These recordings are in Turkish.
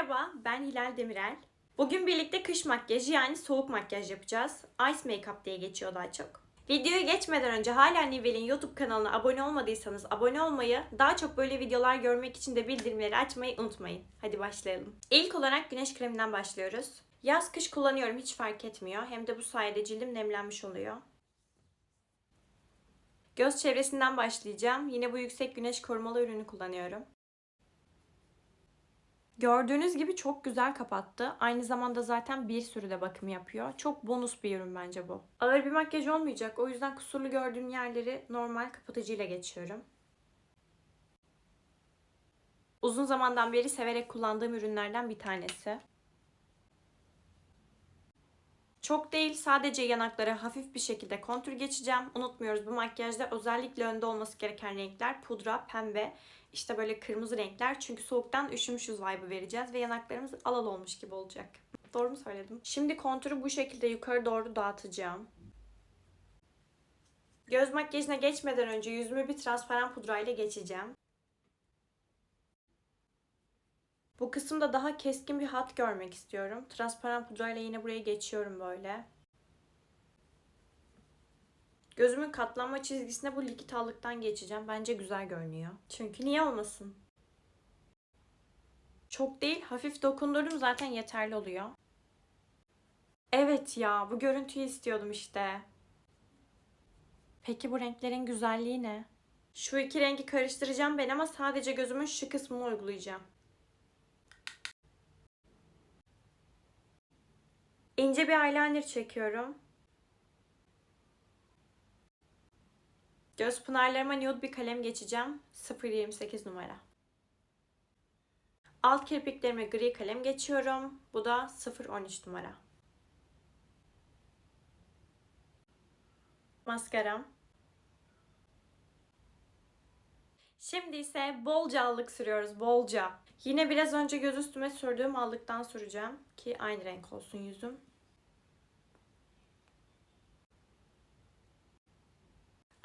Merhaba, ben Hilal Demirel. Bugün birlikte kış makyajı yani soğuk makyaj yapacağız. Ice Makeup diye geçiyor daha çok. Videoya geçmeden önce hala Nivel'in YouTube kanalına abone olmadıysanız abone olmayı, daha çok böyle videolar görmek için de bildirimleri açmayı unutmayın. Hadi başlayalım. İlk olarak güneş kreminden başlıyoruz. Yaz kış kullanıyorum hiç fark etmiyor. Hem de bu sayede cildim nemlenmiş oluyor. Göz çevresinden başlayacağım. Yine bu yüksek güneş korumalı ürünü kullanıyorum. Gördüğünüz gibi çok güzel kapattı. Aynı zamanda zaten bir sürü de bakım yapıyor. Çok bonus bir ürün bence bu. Ağır bir makyaj olmayacak. O yüzden kusurlu gördüğüm yerleri normal kapatıcıyla geçiyorum. Uzun zamandan beri severek kullandığım ürünlerden bir tanesi. Çok değil sadece yanaklara hafif bir şekilde kontür geçeceğim. Unutmuyoruz bu makyajda özellikle önde olması gereken renkler pudra, pembe, işte böyle kırmızı renkler. Çünkü soğuktan üşümüşüz vibe'ı vereceğiz ve yanaklarımız alal olmuş gibi olacak. Doğru mu söyledim? Şimdi kontürü bu şekilde yukarı doğru dağıtacağım. Göz makyajına geçmeden önce yüzümü bir transparan pudrayla geçeceğim. Bu kısımda daha keskin bir hat görmek istiyorum. Transparan pudrayla yine buraya geçiyorum böyle. Gözümün katlanma çizgisine bu likit allıktan geçeceğim. Bence güzel görünüyor. Çünkü niye olmasın? Çok değil, hafif dokundurdum zaten yeterli oluyor. Evet ya, bu görüntüyü istiyordum işte. Peki bu renklerin güzelliği ne? Şu iki rengi karıştıracağım ben ama sadece gözümün şu kısmını uygulayacağım. İnce bir eyeliner çekiyorum. Göz pınarlarıma nude bir kalem geçeceğim. 0.28 numara. Alt kirpiklerime gri kalem geçiyorum. Bu da 0.13 numara. Maskaram. Şimdi ise bolca allık sürüyoruz. Bolca. Yine biraz önce göz üstüme sürdüğüm allıktan süreceğim. Ki aynı renk olsun yüzüm.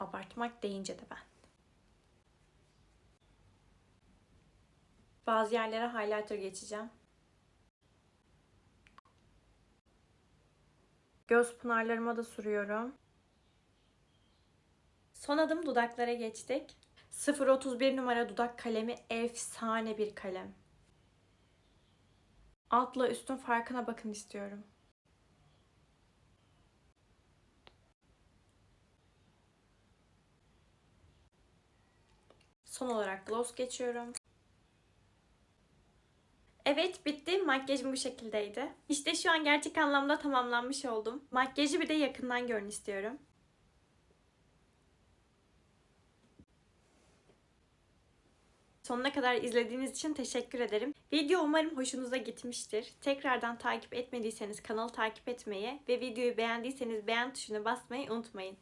Abartmak deyince de ben. Bazı yerlere highlighter geçeceğim. Göz pınarlarıma da sürüyorum. Son adım dudaklara geçtik. 031 numara dudak kalemi efsane bir kalem. Altla üstün farkına bakın istiyorum. Son olarak gloss geçiyorum. Evet bitti. Makyajım bu şekildeydi. İşte şu an gerçek anlamda tamamlanmış oldum. Makyajı bir de yakından görün istiyorum. Sonuna kadar izlediğiniz için teşekkür ederim. Video umarım hoşunuza gitmiştir. Tekrardan takip etmediyseniz kanalı takip etmeyi ve videoyu beğendiyseniz beğen tuşuna basmayı unutmayın.